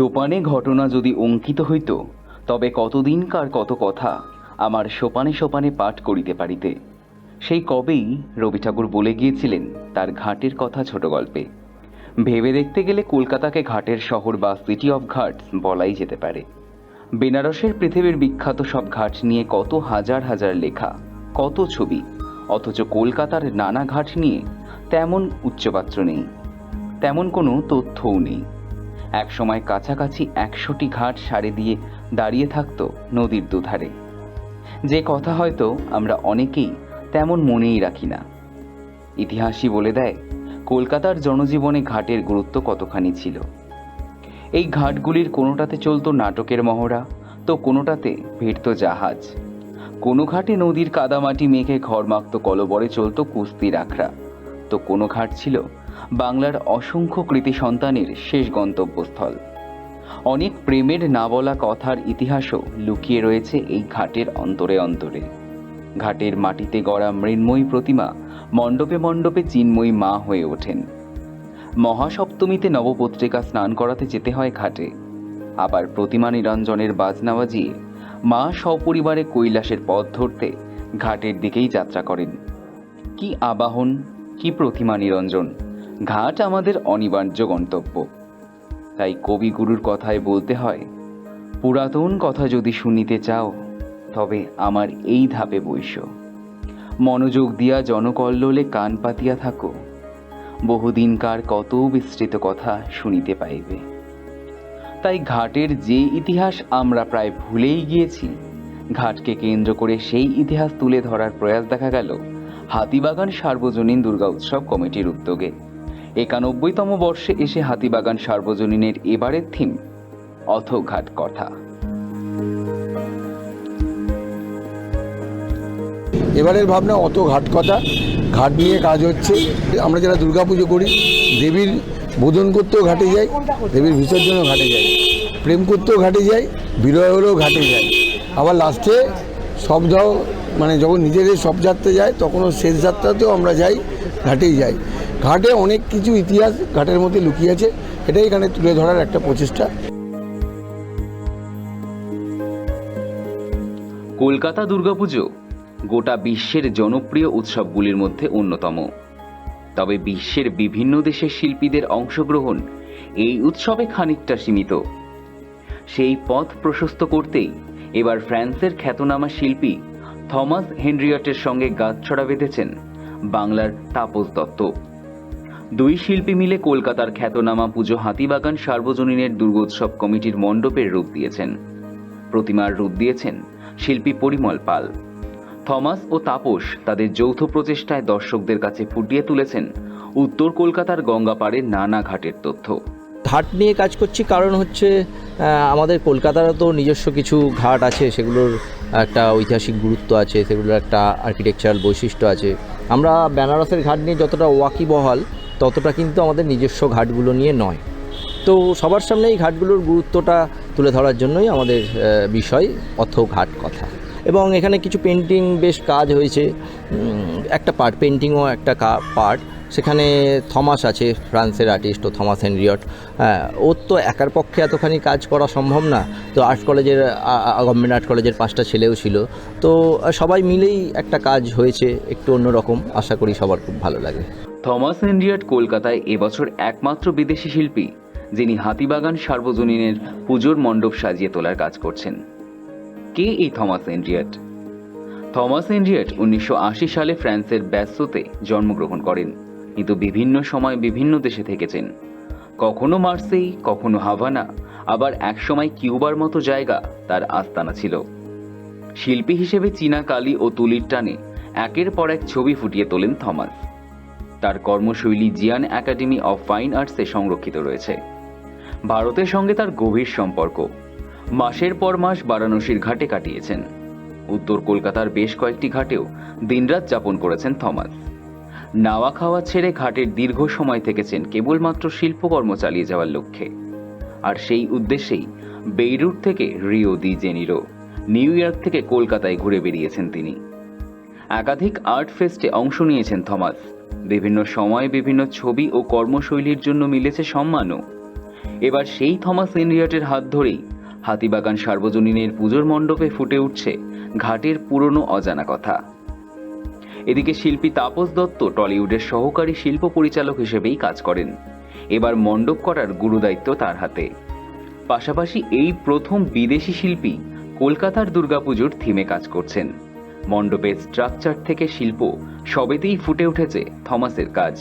সোপানে ঘটনা যদি অঙ্কিত হইত, তবে কতদিনকার কত কথা আমার সোপানে সোপানে পাঠ করিতে পারিতে। সেই কবেই রবি ঠাকুর বলে গিয়েছিলেন তার ঘাটের কথা ছোট গল্পে। ভেবে দেখতে গেলে কলকাতাকে ঘাটের শহর বা সিটি অফ ঘাটস বলাই যেতে পারে। বেনারসের পৃথিবীর বিখ্যাত সব ঘাট নিয়ে কত হাজার হাজার লেখা, কত ছবি, অথচ কলকাতার নানা ঘাট নিয়ে তেমন উচ্চপাত্র নেই, তেমন কোনো তথ্যও নেই। একসময় কাছাকাছি একশোটি ঘাট সারে দিয়ে দাঁড়িয়ে থাকতো নদীর দুধারে। যে কথা হয়তো আমরা অনেকেই তেমন মনেই রাখি না। ইতিহাসই বলে দেয়, কলকাতার জনজীবনে ঘাটের গুরুত্ব কতখানি ছিল? এই ঘাটগুলির কোনোটাতে চলতো নাটকের মহড়া, তো কোনোটাতে ভিড়ত জাহাজ। কোনো ঘাটে নদীর কাদামাটি মেঘে ঘরমাক্ত কলবরে চলতো কুস্তির আখড়া, তো কোনো ঘাট ছিল বাংলার অসংখ্য কৃতি সন্তানের শেষ গন্তব্যস্থল। অনেক প্রেমের না বলা কথার ইতিহাসও লুকিয়ে রয়েছে এই ঘাটের অন্তরে অন্তরে। ঘাটের মাটিতে গড়া মৃন্ময়ী প্রতিমা মণ্ডপে মণ্ডপে চিন্ময়ী মা হয়ে ওঠেন। মহাসপ্তমীতে নবপত্রিকা স্নান করাতে যেতে হয় ঘাটে। আবার প্রতিমা নিরঞ্জনের বাজনা বাজিয়ে মা সপরিবারে কৈলাসের পথ ধরতে ঘাটের দিকেই যাত্রা করেন। কি আবাহন, কি প্রতিমা নিরঞ্জন ঘাট আমাদের অনিবার্য গন্তব্য। তাই কবিগুরুর কথায় বলতে হয়, পুরাতন কথা যদি শুনিতে চাও, তবে আমার এই ধাপে বৈশ। মনোযোগ দিয়া জনকল্লোলে কান পাতিয়া থাকো। বহুদিনকার কত বিস্তৃত কথা শুনিতে পাইবে। তাই ঘাটের যে ইতিহাস আমরা প্রায় ভুলেই গিয়েছি, ঘাটকে কেন্দ্র করে সেই ইতিহাস তুলে ধরার প্রয়াস দেখা গেল হাতিবাগান সার্বজনীন দুর্গা উৎসব কমিটির উদ্যোগে। একানব্বইতম বর্ষে এসে হাতিবাগান সার্বজনীনের এবারের থিম অথঘাট কথা। এবারের ভাবনা অত ঘাট কথা। ঘাট নিয়ে কাজ হচ্ছে। আমরা যারা দুর্গাপুজো করি, দেবীর বোধন করতেও ঘাটে যাই, দেবীর বিসর্জনও ঘাটে যাই। প্রেম করতেও ঘাটে যাই বিরহ হলেও ঘাটে যাই। আবার লাস্টে সব মানে যখন নিজেদের সব যাত্রা যায়, তখনও শেষ যাত্রাতেও আমরা যাই, ঘাটেই যাই। ঘাটে অনেক কিছু ইতিহাস ঘাটের মধ্যে লুকিয়ে আছে, এটাই এখানে তুলে ধরার একটা প্রচেষ্টা। কলকাতা দুর্গাপুজো গোটা বিশ্বের জনপ্রিয় উৎসবগুলির মধ্যে অন্যতম। তবে বিশ্বের বিভিন্ন দেশের শিল্পীদের অংশগ্রহণ এই উৎসবে খানিকটা সীমিত। সেই পথ প্রশস্ত করতেই এবার ফ্রান্সের খ্যাতনামা শিল্পী থমাস হেনরিয়টের সঙ্গে গাছছড়া বেঁধেছেন বাংলার তাপস দত্ত। দুই শিল্পী মিলে কলকাতার খ্যাতনামা পুজো হাতিবাগান সার্বজনীনের দুর্গোৎসব কমিটির মণ্ডপের রূপ দিয়েছেন। প্রতিমার রূপ দিয়েছেন শিল্পী পরিমল পাল। থমাস ও তাপস তাদের যৌথ প্রচেষ্টায় দর্শকদের কাছে ফুটিয়ে তুলেছেন উত্তর কলকাতার গঙ্গাপাড়ের নানা ঘাটের তথ্য। ঘাট নিয়ে কাজ করছি কারণ হচ্ছে আমাদের কলকাতারও তো নিজস্ব কিছু ঘাট আছে, সেগুলোর একটা ঐতিহাসিক গুরুত্ব আছে, সেগুলোর একটা আর্কিটেকচারাল বৈশিষ্ট্য আছে। আমরা বেনারসের ঘাট নিয়ে যতটা ওয়াকিবহাল ততটা কিন্তু আমাদের নিজস্ব ঘাটগুলো নিয়ে নয়। তো সবার সামনে এই ঘাটগুলোর গুরুত্বটা তুলে ধরার জন্যই আমাদের বিষয় অথ ঘাট কথা। এবং এখানে কিছু পেন্টিং বেশ কাজ হয়েছে। একটা পার্ট পেন্টিংও একটা পার্ট সেখানে থমাস আছে, ফ্রান্সের আর্টিস্ট ও থমাস হেনরিয়ট। হ্যাঁ ওর তো একার পক্ষে এতখানি কাজ করা সম্ভব না। তো আর্ট কলেজের গভর্নমেন্ট আর্ট কলেজের পাঁচটা ছেলেও ছিল। তো সবাই মিলেই একটা কাজ হয়েছে, একটু অন্যরকম। আশা করি সবার খুব ভালো লাগে। থমাস হেনরিয়াট কলকাতায় এবছর একমাত্র বিদেশি শিল্পী, যিনি হাতিবাগান সার্বজনীনের পুজোর মণ্ডপ সাজিয়ে তোলার কাজ করছেন। কে এই থমাস হেনরিয়াট থমাস হেনরিয়াট উনিশশো সালে ফ্রান্সের ব্যস্ততে জন্মগ্রহণ করেন, কিন্তু বিভিন্ন সময় বিভিন্ন দেশে থেকেছেন। কখনো মার্সেই, কখনো হাভানা, আবার একসময় কিউবার মতো জায়গা তার আস্তানা ছিল। শিল্পী হিসেবে চীনা কালি ও তুলির টানে একের পর এক ছবি ফুটিয়ে তোলেন থমাস। তার কর্মশৈলী জিয়ান একাডেমি অফ ফাইন আর্টসে সংরক্ষিত রয়েছে। ভারতের সঙ্গে তার গভীর সম্পর্ক। মাসের পর মাস বারাণসীর ঘাটে কাটিয়েছেন। উত্তর কলকাতার বেশ কয়েকটি ঘাটেও দিনরাত যাপন করেছেন থমাস। নাওয়া খাওয়া ছেড়ে ঘাটের দীর্ঘ সময় থেকেছেন কেবলমাত্র শিল্পকর্ম চালিয়ে যাওয়ার লক্ষ্যে। আর সেই উদ্দেশ্যেই বেইরুট থেকে Rio de Janeiro, New York থেকে কলকাতায় ঘুরে বেরিয়েছেন তিনি। একাধিক আর্ট ফেস্টে অংশ নিয়েছেন থমাস। বিভিন্ন সময়ে বিভিন্ন ছবি ও কর্মশৈলীর জন্য মিলেছে সম্মানও। এবার সেই থমাস হেনরিয়াটের হাত ধরেই হাতিবাগান সার্বজনীনের পুজোর মণ্ডপে ফুটে উঠছে ঘাটের পুরনো অজানা কথা। এদিকে শিল্পী তাপস দত্ত টলিউডের সহকারী শিল্প পরিচালক হিসেবেই কাজ করেন। এবার মণ্ডপ করার গুরুদায়িত্ব তার হাতে। পাশাপাশি এই প্রথম বিদেশি শিল্পী কলকাতার দুর্গাপুজোর থিমে কাজ করছেন। মণ্ডপের স্ট্রাকচার থেকে শিল্প সবেতেই ফুটে উঠেছে থমাসের কাজ,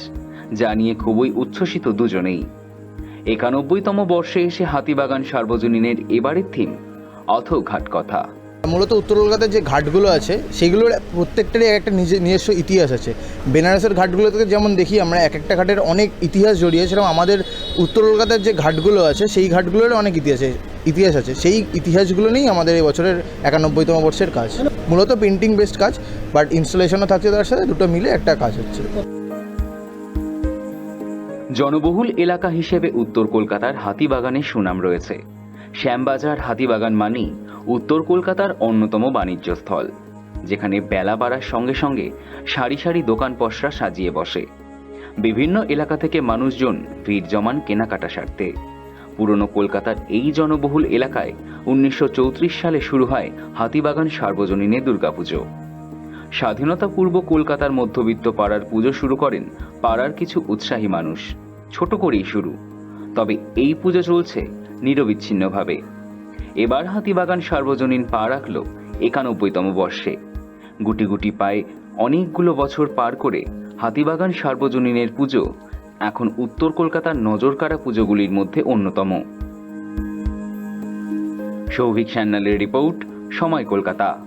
যা নিয়ে খুবই উচ্ছ্বসিত দুজনেই। একানব্বইতম বর্ষে এসে হাতিবাগান সার্বজনীনের এবারের থিম অথ ঘাট কথা মূলত উত্তর কলকাতার যে ঘাটগুলো আছে, সেগুলোর প্রত্যেকটারই এক একটা নিজে নিজস্ব ইতিহাস আছে। বেনারসের ঘাটগুলো থেকে যেমন দেখি, আমরা এক একটা ঘাটের অনেক ইতিহাস জড়িয়ে সেরকম আমাদের উত্তর কলকাতার যে ঘাটগুলো আছে, সেই ঘাটগুলোর অনেক ইতিহাস ইতিহাস আছে। সেই ইতিহাসগুলো নিয়েই আমাদের এই বছরের একানব্বইতম বর্ষের কাজ। মূলত পেন্টিং বেসড কাজ বাট ইনস্টলেশনও থাকছে তার সাথে, দুটো মিলে একটা কাজ হচ্ছে। জনবহুল এলাকা হিসেবে উত্তর কলকাতার হাতিবাগানের সুনাম রয়েছে। শ্যামবাজার, হাতিবাগান মানেই উত্তর কলকাতার অন্যতম বাণিজ্য স্থল যেখানে বেলা বাড়ার সঙ্গে সঙ্গে সারি সারি দোকান পসরা সাজিয়ে বসে। বিভিন্ন এলাকা থেকে মানুষজন ভিড় জমান কেনাকাটা সারতে। পুরনো কলকাতার এই জনবহুল এলাকায় উনিশশো চৌত্রিশ সালে শুরু হয় হাতিবাগান সার্বজনীনে দুর্গাপুজো। স্বাধীনতা পূর্ব কলকাতার মধ্যবিত্ত পাড়ার পুজো শুরু করেন পাড়ার কিছু উৎসাহী মানুষ। ছোট করেই শুরু। তবে এই পুজো চলছে নিরবিচ্ছিন্নভাবে। এবার হাতিবাগান সার্বজনীন পা রাখল একানব্বইতম বর্ষে। গুটি গুটি পায়ে অনেকগুলো বছর পার করে হাতিবাগান সার্বজনীনের পুজো এখন উত্তর কলকাতার নজরকাড়া পুজোগুলির মধ্যে অন্যতম। সৌভিক সান্যালের রিপোর্ট, সময় কলকাতা।